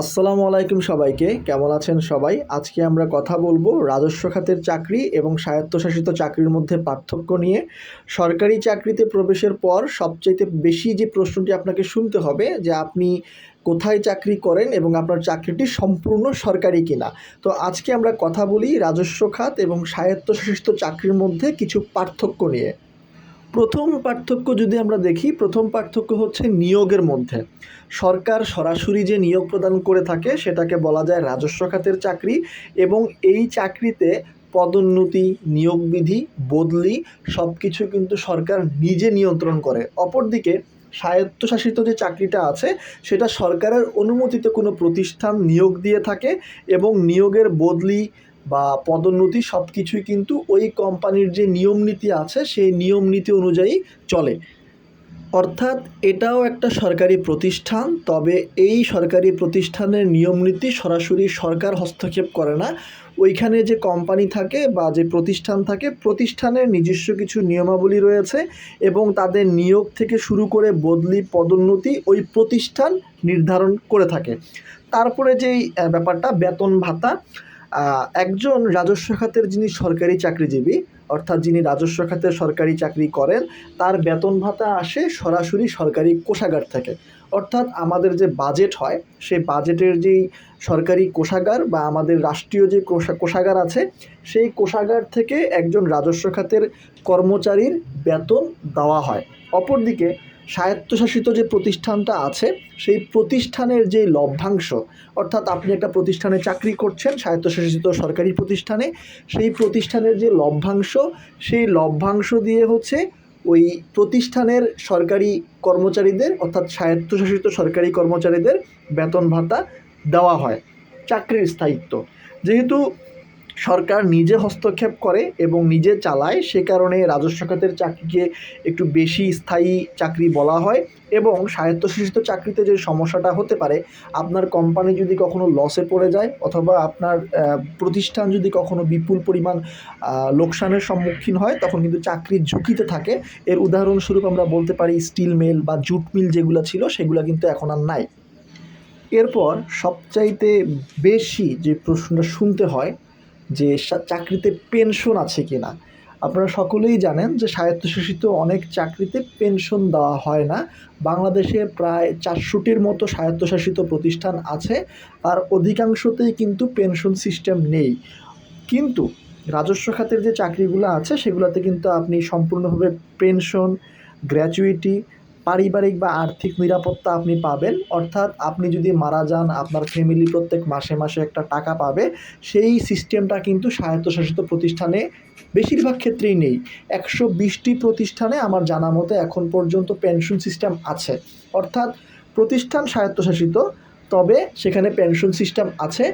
আসসালামু আলাইকুম সবাইকে, কেমন আছেন সবাই? আজকে আমরা কথা বলব রাজস্ব খাতের চাকরি এবং স্বায়ত্তশাসিত চাকরির মধ্যে পার্থক্য নিয়ে। সরকারি চাকরিতে প্রবেশের পর সবচাইতে বেশি যে প্রশ্নটি আপনাকে শুনতে হবে, যে আপনি কোথায় চাকরি করেন এবং আপনার চাকরিটি সম্পূর্ণ সরকারি কিনা। তো আজকে আমরা কথা বলি রাজস্ব খাত এবং স্বায়ত্তশাসিত চাকরির মধ্যে কিছু পার্থক্য নিয়ে। প্রথম পার্থক্য যদি আমরা দেখি, প্রথম পার্থক্য হচ্ছে নিয়োগের মধ্যে। সরকার সরাসরি যে নিয়োগ প্রদান করে থাকে, সেটাকে বলা যায় রাজস্ব খাতের চাকরি এবং এই চাকরিতে পদোন্নতি, নিয়োগবিধি, বদলি সব কিছু কিন্তু সরকার নিজে নিয়ন্ত্রণ করে। অপরদিকে স্বায়ত্তশাসিত যে চাকরিটা আছে, সেটা সরকারের অনুমোদিত কোনো প্রতিষ্ঠান নিয়োগ দিয়ে থাকে এবং নিয়োগের বদলি বা পদোন্নতি সব কিছুই কিন্তু ওই কোম্পানির যে নিয়ম নীতি আছে, সেই নিয়ম নীতি অনুযায়ী চলে। অর্থাৎ এটাও একটা সরকারি প্রতিষ্ঠান, তবে এই সরকারি প্রতিষ্ঠানের নিয়ম নীতি সরাসরি সরকার হস্তক্ষেপ করে না। ওইখানে যে কোম্পানি থাকে বা যে প্রতিষ্ঠান থাকে, প্রতিষ্ঠানের নিজস্ব কিছু নিয়মাবলী রয়েছে এবং তাদের নিয়োগ থেকে শুরু করে বদলি, পদোন্নতি ওই প্রতিষ্ঠান নির্ধারণ করে থাকে। তারপরে যেই ব্যাপারটা, বেতন ভাতা একজন রাজস্ব খাতের যিনি সরকারি চাকরিজীবী, অর্থাৎ যিনি রাজস্ব খাতে সরকারি চাকরি করেন, তার বেতন ভাতা আসে সরাসরি সরকারি কোষাগার থেকে। অর্থাৎ আমাদের যে বাজেট হয়, সেই বাজেটের যেই সরকারি কোষাগার বা আমাদের রাষ্ট্রীয় যে কোষা, কোষাগার আছে, সেই কোষাগার থেকে একজন রাজস্ব খাতের কর্মচারীর বেতন দেওয়া হয়। অপরদিকে স্বায়ত্তশাসিত যে প্রতিষ্ঠানটা আছে, সেই প্রতিষ্ঠানের যে লভ্যাংশ, অর্থাৎ আপনি একটা প্রতিষ্ঠানে চাকরি করছেন, স্বায়ত্তশাসিত সরকারি প্রতিষ্ঠানে, সেই প্রতিষ্ঠানের যে লভ্যাংশ, সেই লভ্যাংশ দিয়ে হচ্ছে ওই প্রতিষ্ঠানের সরকারি কর্মচারীদের, অর্থাৎ স্বায়ত্তশাসিত সরকারি কর্মচারীদের বেতন ভাতা দেওয়া হয়, চাকরির স্থায়িত্ব। যেহেতু সরকার নিজে হস্তক্ষেপ করে এবং নিজে চালায়, সে কারণে রাজস্ব খাতের চাকরিকে একটু বেশি স্থায়ী চাকরি বলা হয় এবং স্বায়ত্তশাসিত চাকরিতে যে সমস্যাটা হতে পারে, আপনার কোম্পানি যদি কখনো লসে পড়ে যায় অথবা আপনার প্রতিষ্ঠান যদি কখনো বিপুল পরিমাণ লোকসানের সম্মুখীন হয়, তখন কিন্তু চাকরির ঝুঁকিতে থাকে। এর উদাহরণস্বরূপ আমরা বলতে পারি স্টিল মিল বা জুট মিল যেগুলো ছিল, সেগুলো কিন্তু এখন আর নাই। এরপর সবচাইতে বেশি যে প্রশ্নটা শুনতে হয় যে চাকরিতে পেনশন আছে কি না আপনারা সকলেই জানেন যে স্বায়ত্তশাসিত অনেক চাকরিতে পেনশন দেওয়া হয় না। বাংলাদেশে প্রায় চারশোটির মতো স্বায়ত্তশাসিত প্রতিষ্ঠান আছে। আর অধিকাংশতেই কিন্তু পেনশন সিস্টেম নেই। কিন্তু রাজস্ব খাতের যে চাকরিগুলো আছে, সেগুলোতে কিন্তু আপনি সম্পূর্ণভাবে পেনশন গ্র্যাচুইটি পারিবারিক বা আর্থিক নিরাপত্তা আপনি পাবেন। অর্থাৎ আপনি যদি মারা যান, আপনার ফ্যামিলি প্রত্যেক মাসে মাসে একটা টাকা পাবে। সেই সিস্টেমটা কিন্তু স্বায়ত্তশাসিত প্রতিষ্ঠানে বেশিরভাগ ক্ষেত্রেই নেই। একশো বিশটি প্রতিষ্ঠানে আমার জানা মতে এখন পর্যন্ত পেনশন সিস্টেম আছে। অর্থাৎ প্রতিষ্ঠান স্বায়ত্তশাসিত, তবে সেখানে পেনশন সিস্টেম আছে।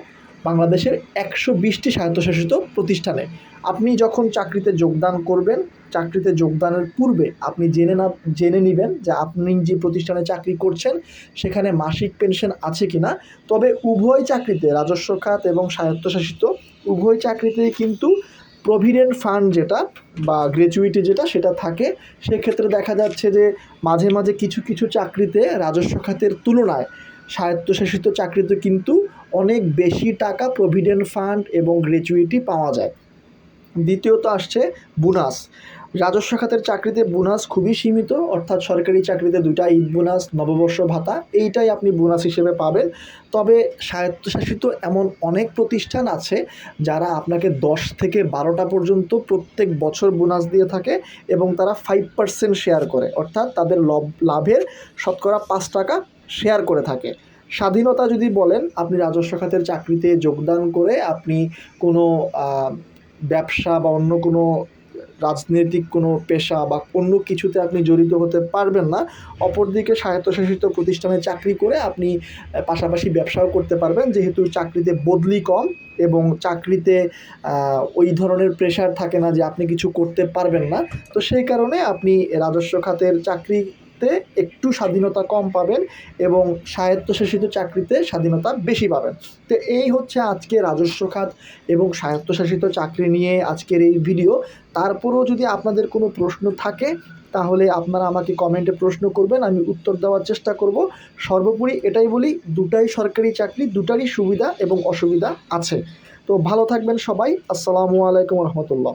বাংলাদেশের একশো বিশটি স্বায়ত্তশাসিত প্রতিষ্ঠানে। আপনি যখন চাকরিতে যোগদান করবেন, চাকরিতে যোগদানের পূর্বে আপনি জেনে না, জেনে নেবেন যে আপনি যে প্রতিষ্ঠানে চাকরি করছেন, সেখানে মাসিক পেনশন আছে কি না তবে উভয় চাকরিতে, রাজস্ব খাত এবং স্বায়ত্তশাসিত, উভয় চাকরিতেই কিন্তু প্রভিডেন্ট ফান্ড যেটা বা গ্র্যাচুইটি যেটা, সেটা থাকে। সেক্ষেত্রে দেখা যাচ্ছে যে মাঝে মাঝে কিছু কিছু চাকরিতে রাজস্ব খাতের তুলনায় স্বায়ত্তশাসিত চাকরিতে কিন্তু অনেক বেশি টাকা প্রভিডেন্ট ফান্ড এবং গ্র্যাচুইটি পাওয়া যায়। দ্বিতীয়ত আসছে বোনাস রাজস্ব খাতের চাকরিতে বোনাস খুবই সীমিত, অর্থাৎ সরকারি চাকরিতে দুইটা ঈদ বোনাস নববর্ষ ভাতা, এইটাই আপনি বোনাস হিসেবে পাবেন। তবে স্বায়ত্তশাসিত এমন অনেক প্রতিষ্ঠান আছে যারা আপনাকে দশ থেকে বারোটা পর্যন্ত প্রত্যেক বছর বোনাস দিয়ে থাকে এবং তারা ফাইভ পার্সেন্ট শেয়ার করে। অর্থাৎ তাদের লভ লাভের শতকরা পাঁচ টাকা শেয়ার করে থাকে। স্বাধীনতা যদি বলেন, আপনি রাজস্ব খাতের চাকরিতে যোগদান করে আপনি কোনো ব্যবসা বা অন্য কোনো রাজনৈতিক কোনো পেশা বা অন্য কিছুতে আপনি জড়িত হতে পারবেন না, অপরদিকে স্বায়ত্তশাসিত প্রতিষ্ঠানে চাকরি করে আপনি পাশাপাশি ব্যবসাও করতে পারবেন। যেহেতু চাকরিতে বদলি কম এবং চাকরিতে ওই ধরনের প্রেশার থাকে না যে আপনি কিছু করতে পারবেন না, তো সেই কারণে আপনি রাজস্ব খাতের চাকরিতে একটু স্বাধীনতা কম পাবেন এবং স্বায়ত্তশাসিত চাকরিতে স্বাধীনতা বেশি পাবেন। তো এই হচ্ছে আজকে রাজস্ব খাত এবং স্বায়ত্তশাসিত চাকরি নিয়ে আজকের এই ভিডিও। তারপরেও যদি আপনাদের কোনো প্রশ্ন থাকে, তাহলে আপনারা আমাকে কমেন্টে প্রশ্ন করবেন, আমি উত্তর দেওয়ার চেষ্টা করব। সর্বোপরি এটাই বলি, দুটাই সরকারি চাকরি, দুটারই সুবিধা এবং অসুবিধা আছে। তো ভালো থাকবেন সবাই, আসসালামু আলাইকুম রহমতুল্লাহ।